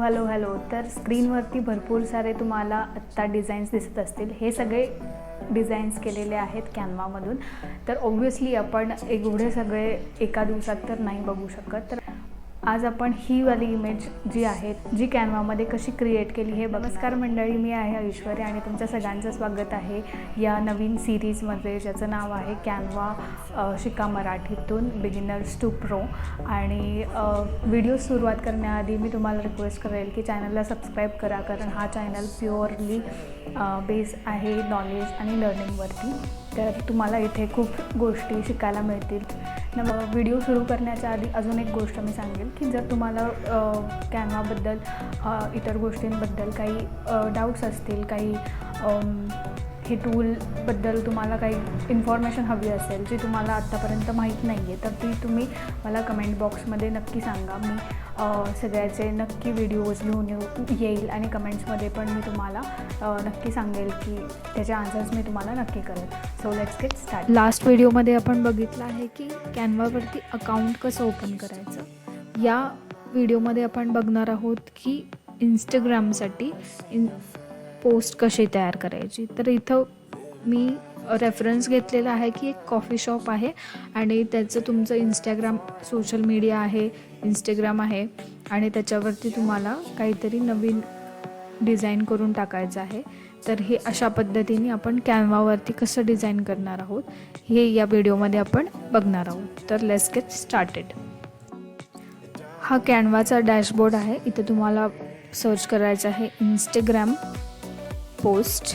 Hello hello. तर स्क्रीनवरती भरपूर सारे तुम्हाला आत्ता डिझाईन्स दिसत असतील. हे सगळे डिझाईन्स केलेले आहेत कॅनवामधून तर ऑब्व्हियसली आपण एवढे सगळे एका दिवसात तर नाही बघू शकत. तर आज आपण ही वाली इमेज जी आहे जी कॅनवामध्ये कशी क्रिएट केली हे नमस्कार मंडळी मी आहे ऐश्वर्या आणि तुमच्या सगळ्यांचं स्वागत आहे या नवीन सिरीजमध्ये ज्याचं नाव आहे कॅनवा शिका मराठीतून बिगिनर्स टू प्रो आणि व्हिडिओ सुरुवात करण्याआधी मी तुम्हाला रिक्वेस्ट करेल की चॅनलला सबस्क्राईब करा कारण हा चॅनल प्युअरली बेस आहे नॉलेज आणि लर्निंगवरती तर तुम्हाला इथे खूप गोष्टी शिकायला मिळतील. न व्हिडिओ सुरू करण्याच्या आधी अजून एक गोष्ट मी सांगेल की जर तुम्हाला कॅनवाबद्दल इतर गोष्टींबद्दल काही डाऊट्स असतील काही आणखी हे टूलबद्दल तुम्हाला काही इन्फॉर्मेशन हवी असेल जी तुम्हाला आत्तापर्यंत माहीत नाही आहे तर ती तुम्ही मला कमेंट बॉक्समध्ये नक्की सांगा. मी सगळ्याचे नक्की व्हिडिओज घेऊन येऊ येईल आणि कमेंट्समध्ये पण मी तुम्हाला नक्की सांगेल की त्याचे आन्सर्स मी तुम्हाला नक्की करेल. So let's get start last व्हिडिओमध्ये आपण बघितलं आहे की कॅनवावरती अकाउंट कसं ओपन करायचं? या व्हिडिओमध्ये आपण बघणार आहोत की इंस्टाग्रामसाठी इन पोस्ट कशी तयार करायची? तर इथं मी रेफरन्स घेतलेला आहे की एक कॉफी शॉप आहे आणि त्याचं तुमचं इंस्टाग्राम सोशल मीडिया आहे इंस्टाग्राम आहे आणि त्याच्यावरती तुम्हाला काहीतरी नवीन डिझाईन करून टाकायचं आहे. तर हे अशा पद्धतीने आपण कॅनवावरती कसं डिझाईन करणार आहोत हे या व्हिडिओमध्ये आपण बघणार आहोत. तर लेट्स गेट स्टार्टेड हा कॅनवाचा डॅशबोर्ड आहे. इथे तुम्हाला सर्च करायचं आहे इंस्टाग्राम पोस्ट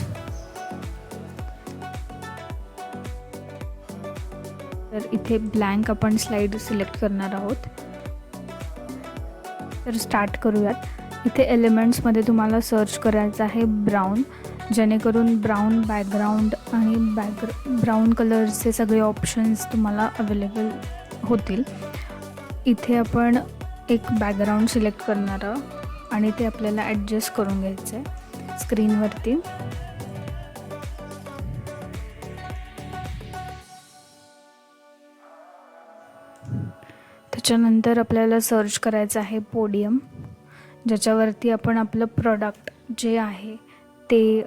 तर इथे ब्लँक आपण स्लाईड सिलेक्ट करणार आहोत. तर स्टार्ट करूयात. इथे एलिमेंट्समध्ये तुम्हाला सर्च करायचं आहे ब्राऊन जेणेकरून ब्राऊन बॅकग्राऊंड आणि बॅक ब्राऊन कलरचे सगळे ऑप्शन्स तुम्हाला अवेलेबल होतील. इथे आपण एक बॅकग्राऊंड सिलेक्ट करणार आहोत आणि ते आपल्याला ॲडजस्ट करून घ्यायचं आहे स्क्रीनवरती. त्याच्यानंतर आपल्याला सर्च करायचं आहे पोडियम ज्याच्यावरती आपण आपलं प्रॉडक्ट जे आहे ते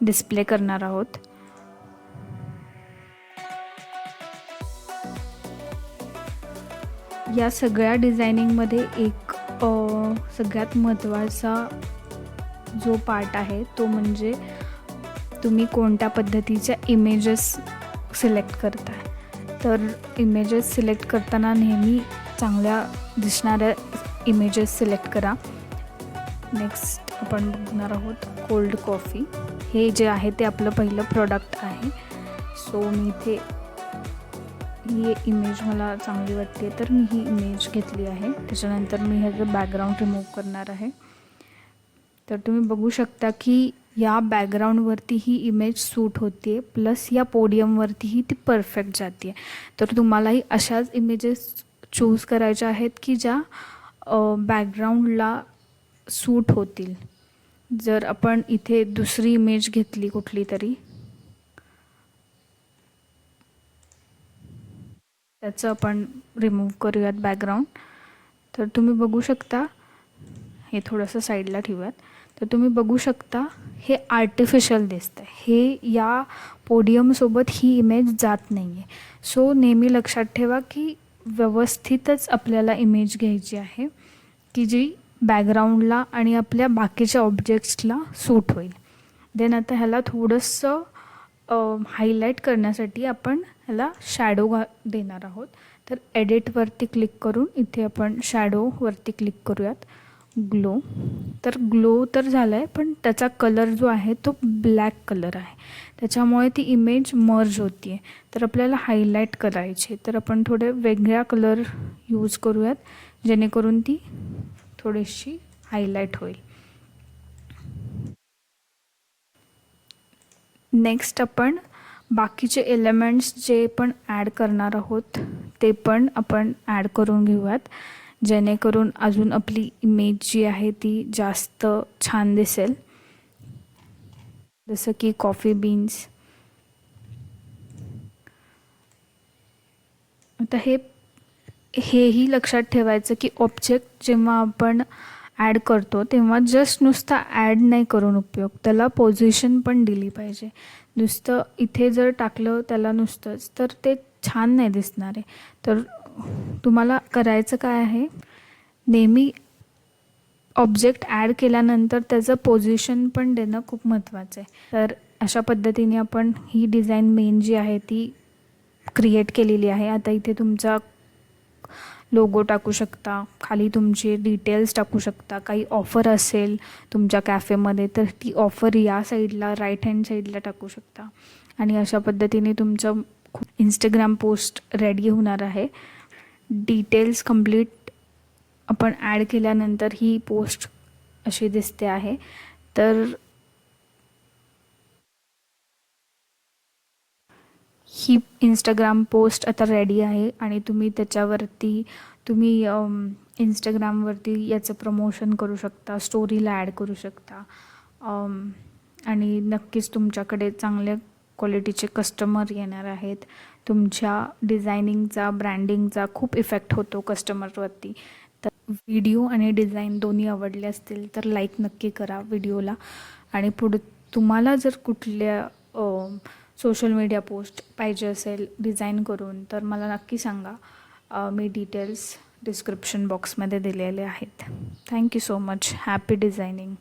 डिस्प्ले करणार आहोत. या सगळ्या डिझायनिंगमध्ये एक सगळ्यात महत्त्वाचा जो पार्ट आहे तो म्हणजे तुम्ही कोणत्या पद्धतीच्या इमेजेस सिलेक्ट करताय. तर इमेजेस सिलेक्ट करताना नेहमी चांगल्या दिसणाऱ्या इमेजेस सिलेक्ट करा. नेक्स्ट आपण बघणार आहोत कोल्ड कॉफी हे जे आहे ते आपलं पहिलं प्रॉडक्ट आहे. सो मी इथे ही इमेज मला चांगली वाटते तर मी ही इमेज घेतली आहे. त्याच्यानंतर मी ह्याचं बॅकग्राऊंड रिमूव्ह करणार आहे. तर तुम्ही बघू शकता की या बॅकग्राऊंडवरती ही इमेज सूट होते प्लस या पोडियमवरतीही ती परफेक्ट जाते तर तुम्हालाही अशाच इमेजेस चूज करायच्या आहेत की ज्या बॅकग्राऊंडला सूट होतील. जर आपण इथे दुसरी इमेज घेतली कुठली तरी त्याचं आपण रिमूव्ह करूयात बॅकग्राऊंड तर तुम्ही बघू शकता हे थोडंसं साईडला ठेवूयात. तर तुम्ही बघू शकता हे आर्टिफिशियल दिसतं हे या पोडियमसोबत ही इमेज जात नाही आहे सो नेहमी लक्षात ठेवा की व्यवस्थितच आपल्याला इमेज घ्यायची आहे की जी बॅकग्राऊंडला आणि आपल्या बाकीच्या ऑब्जेक्ट्सला सूट होईल. देन आता ह्याला थोडंसं हायलाईट करण्यासाठी आपण ह्याला शॅडो घा देणार आहोत. तर एडिटवरती क्लिक करून इथे आपण शॅडोवरती क्लिक करूयात. ग्लो तर ग्लो तर झाला आहे पण त्याचा कलर जो आहे तो ब्लॅक कलर आहे. त्याच्यामुळे ती इमेज मर्ज होती आहे तर आपल्याला हायलाईट करायची. तर आपण थोडे वेगळ्या कलर यूज करूयात जेणेकरून ती थोडीशी हायलाईट होईल. नेक्स्ट आपण बाकीचे एलिमेंट्स जे पण ॲड करणार आहोत ते पण आपण ॲड करून घेऊयात. जेणेकरून अजून आपली इमेज जी आहे ती जास्त छान दिसेल. जसं की कॉफी बीन्स आता हे हेही लक्षात ठेवायचं की ऑब्जेक्ट जेव्हा आपण ॲड करतो तेव्हा जस्ट नुसता ॲड नाही करून उपयोग. त्याला पोझिशन पण दिली पाहिजे. नुसतं इथे जर टाकलं त्याला नुसतंच तर ते छान नाही दिसणार आहे. तर तुम्हाला करायचं काय आहे? नेहमी ऑब्जेक्ट ॲड केल्यानंतर त्याचं पोझिशन पण देणं खूप महत्त्वाचं आहे. तर अशा पद्धतीने आपण ही डिझाईन मेन जी आहे ती क्रिएट केलेली आहे. आता इथे तुमचा लोगो टाकू शकता खाली तुमचे डिटेल्स टाकू शकता काही ऑफर असेल तुमच्या कॅफेमध्ये तर ती ऑफर या साईडला राईट हँड साईडला टाकू शकता. आणि अशा पद्धतीने तुमचं खूप इंस्टाग्राम पोस्ट रेडी होणार आहे. डिटेल्स कंप्लीट आपण ॲड केल्यानंतर ही पोस्ट अशी दिसते आहे. तर ही इंस्टाग्राम पोस्ट आता रेडी आहे आणि तुम्ही त्याच्यावरती तुम्ही इंस्टाग्रामवरती याचं प्रमोशन करू शकता स्टोरीला ॲड करू शकता. आणि नक्कीच तुमच्याकडे चांगल्या क्वालिटीचे कस्टमर येणार आहेत. तुमच्या डिझायनिंगचा ब्रँडिंगचा खूप इफेक्ट होतो कस्टमरवरती तर व्हिडिओ आणि डिझाईन दोन्ही आवडले असतील तर लाईक नक्की करा व्हिडिओला आणि पुढे तुम्हाला जर कुठल्या सोशल मीडिया पोस्ट पाहिजे असेल डिझाईन करून तर मला नक्की सांगा. मी डिटेल्स डिस्क्रिप्शन बॉक्समध्ये दिलेले आहेत. Thank you so much. Happy designing.